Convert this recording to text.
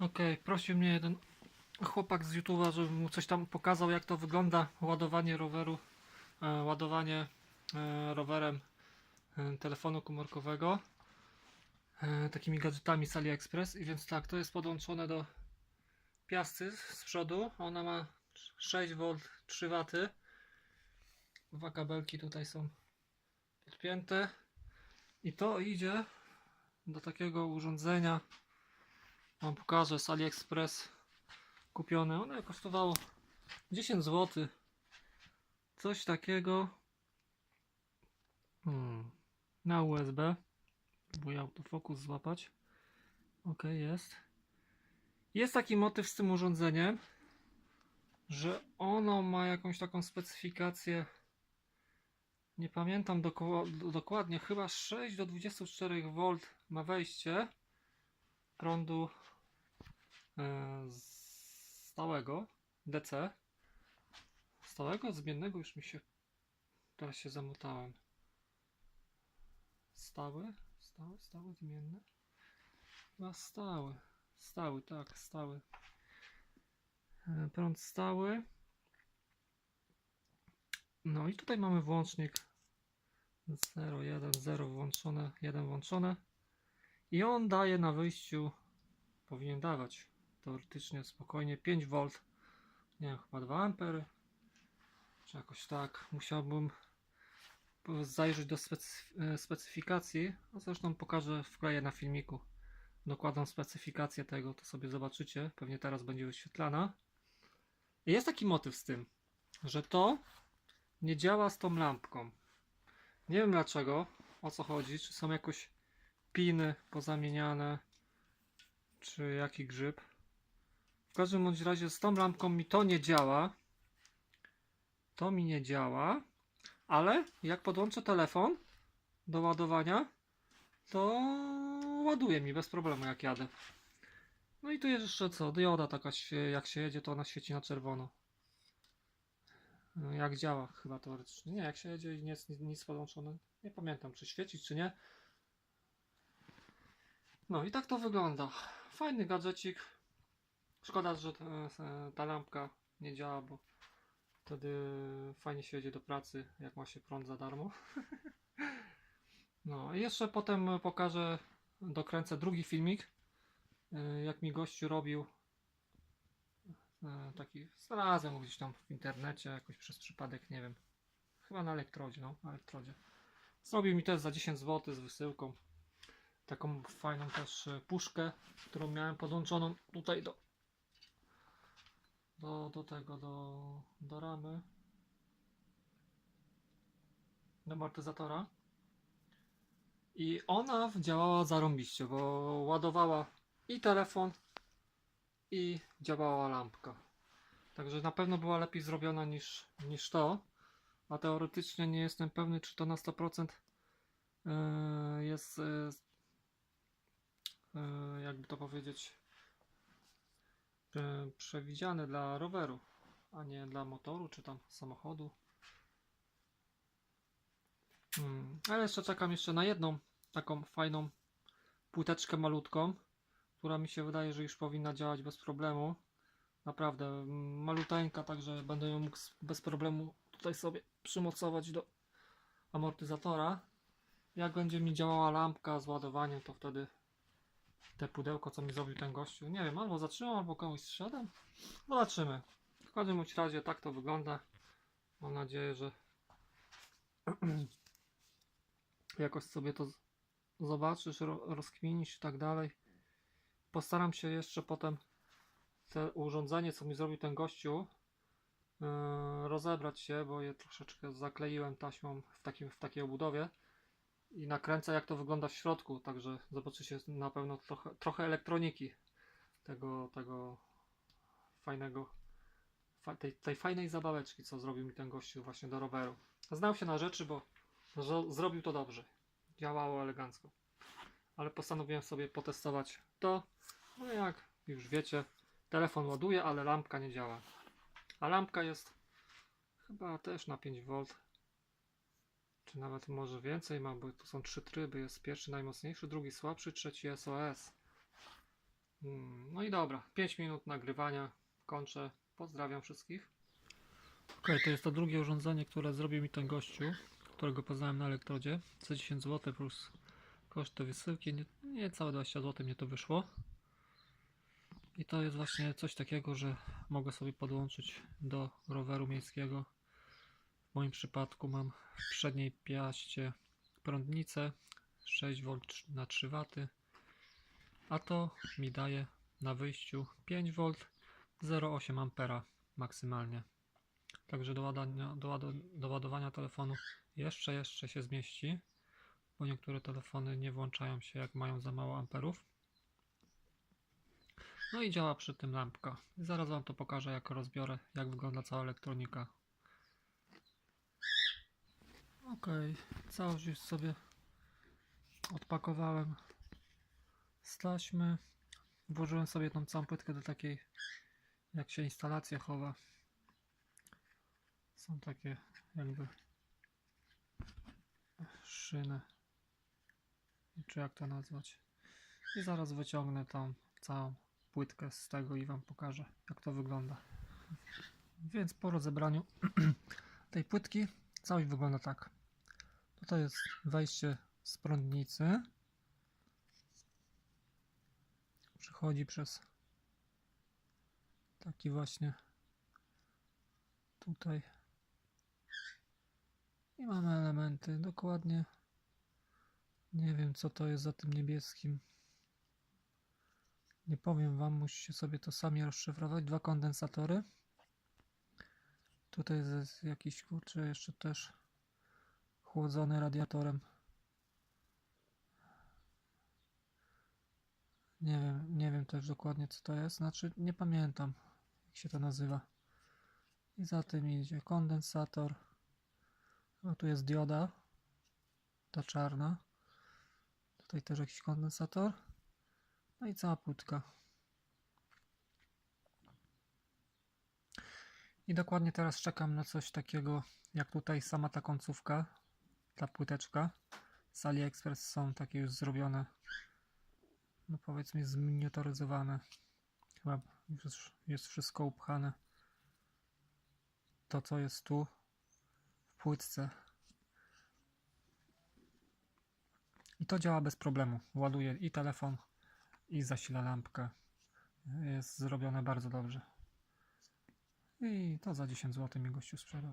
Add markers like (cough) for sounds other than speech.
Okej, prosił mnie jeden chłopak z YouTube'a, żebym mu coś tam pokazał, jak to wygląda ładowanie roweru, e, ładowanie e, rowerem e, telefonu komórkowego e, takimi gadżetami z AliExpress. I więc tak, to jest podłączone do piasty z przodu. Ona ma 6V, 3W. Dwa kabelki tutaj są podpięte. I to idzie do takiego urządzenia. Wam pokażę z AliExpress kupione. One kosztowało 10 zł. Coś takiego. Hmm. Na USB. Próbuję autofokus złapać. Ok, jest. Jest taki motyw z tym urządzeniem, że ono ma jakąś taką specyfikację. Nie pamiętam doko- dokładnie, chyba 6 do 24 V ma wejście prądu stałego DC. Stałego, zmiennego już mi się. Teraz się zamotałem. Stały? Stały, stały, zmienny? Chyba stały. Stały, tak, stały. E, Prąd stały. No i tutaj mamy włącznik 0, 1, 0 włączone, 1 włączone. I on daje na wyjściu, powinien dawać teoretycznie spokojnie 5V. Nie wiem, chyba 2 ampery. Czy jakoś tak. Musiałbym zajrzeć do e, specyfikacji. A zresztą pokażę, wkleję na filmiku dokładną specyfikację tego, to sobie zobaczycie. Pewnie teraz będzie wyświetlana. Jest taki motyw z tym, że to nie działa z tą lampką. Nie wiem dlaczego, o co chodzi, czy są jakoś piny pozamieniane, czy jaki grzyb. W każdym bądź razie z tą lampką mi to nie działa. To mi nie działa, ale jak podłączę telefon do ładowania, to ładuje mi bez problemu jak jadę. No i tu jest jeszcze co, dioda taka, jak się jedzie to ona świeci na czerwono. No, Jak działa chyba teoretycznie. Nie, jak się jedzie i nie jest nic podłączone. Nie pamiętam czy świeci czy nie. No i tak to wygląda. Fajny gadżecik. Szkoda, że ta, ta lampka nie działa, bo wtedy fajnie się jedzie do pracy, jak ma się prąd za darmo. (laughs) No i jeszcze potem pokażę, dokręcę drugi filmik, y, jak mi gościu robił y, taki, znalazłem gdzieś tam w internecie, jakoś przez przypadek, nie wiem, chyba na elektrodzie, no, na elektrodzie. Zrobił mi też za 10 zł z wysyłką taką fajną też y, puszkę, którą miałem podłączoną tutaj do do, do tego, do, do ramy. Do amortyzatora. I ona działała zarąbiście, bo ładowała i telefon i działała lampka. Także na pewno była lepiej zrobiona niż, niż to. A teoretycznie nie jestem pewny czy to na 100% yy, jest yy, yy, jakby to powiedzieć przewidziane dla roweru, a nie dla motoru czy tam samochodu. Hmm. Ale jeszcze czekam jeszcze na jedną taką fajną płyteczkę malutką, która mi się wydaje, że już powinna działać bez problemu. Naprawdę mm, maluteńka, także będę ją mógł bez problemu tutaj sobie przymocować do amortyzatora. Jak będzie mi działała lampka z ładowaniem, to wtedy te pudełko, co mi zrobił ten gościu. Nie wiem, albo zatrzymam, albo komuś strzedam. Zobaczymy. W każdym razie tak to wygląda. Mam nadzieję, że (clears throat) jakoś sobie to zobaczysz, ro, rozkminisz i tak dalej. Postaram się jeszcze potem te urządzenie, co mi zrobił ten gościu, yy, rozebrać się, bo je troszeczkę zakleiłem taśmą w, takim, w takiej obudowie i nakręcę jak to wygląda w środku, także zobaczycie na pewno trochę, trochę elektroniki tego, tego fajnego, fa, tej, tej fajnej zabaweczki, co zrobił mi ten gościu właśnie do roweru. Znał się na rzeczy, bo zro, zrobił to dobrze. Działało elegancko. Ale postanowiłem sobie potestować to. No jak już wiecie, telefon ładuje, ale lampka nie działa. A lampka jest chyba też na 5V czy nawet może więcej ma, bo tu są trzy tryby. Jest pierwszy najmocniejszy, drugi słabszy, trzeci SOS. Mm, No i dobra, 5 minut nagrywania. Kończę. Pozdrawiam wszystkich. Ok, to jest to drugie urządzenie, które zrobił mi ten gościu, którego poznałem na elektrodzie. Co 10 zł plus koszty wysyłki. Nie, nie całe 20 zł mnie to wyszło. I to jest właśnie coś takiego, że mogę sobie podłączyć do roweru miejskiego. W moim przypadku mam w przedniej piaście prądnicę 6V na 3 W, a to mi daje na wyjściu 5V 0,8 ampera maksymalnie. Także do, ładania, do, ładu, do ładowania telefonu jeszcze, jeszcze się zmieści, bo niektóre telefony nie włączają się jak mają za mało amperów. No i działa przy tym lampka. Zaraz Wam to pokażę, jak rozbiorę, jak wygląda cała elektronika. Ok, całość już sobie odpakowałem z taśmy. Włożyłem sobie tą całą płytkę do takiej, jak się instalacja chowa. Są takie jakby szyny. Czy jak to nazwać. I zaraz wyciągnę tą całą płytkę z tego i Wam pokażę, jak to wygląda. Więc po rozebraniu (clears throat) tej płytki całość wygląda tak. Tutaj jest wejście z prądnicy. Przechodzi przez taki właśnie tutaj. I mamy elementy. Dokładnie nie wiem, co to jest za tym niebieskim. Nie powiem wam, musicie sobie to sami rozszyfrować. Dwa kondensatory. Tutaj jest jakiś kurczę, jeszcze też chłodzony radiatorem. Nie wiem, nie wiem też dokładnie co to jest. Znaczy, nie pamiętam jak się to nazywa. I za tym idzie kondensator. O, tu jest dioda. Ta czarna. Tutaj też jakiś kondensator. No i cała płytka. I dokładnie teraz czekam na coś takiego, jak tutaj sama ta końcówka, ta płyteczka z AliExpress są takie już zrobione, no powiedzmy zminiaturyzowane. Chyba już jest wszystko upchane. To co jest tu w płytce. I to działa bez problemu. Ładuje i telefon, i zasila lampkę. Jest zrobione bardzo dobrze. I to za 10 zł mi gościu sprzedał.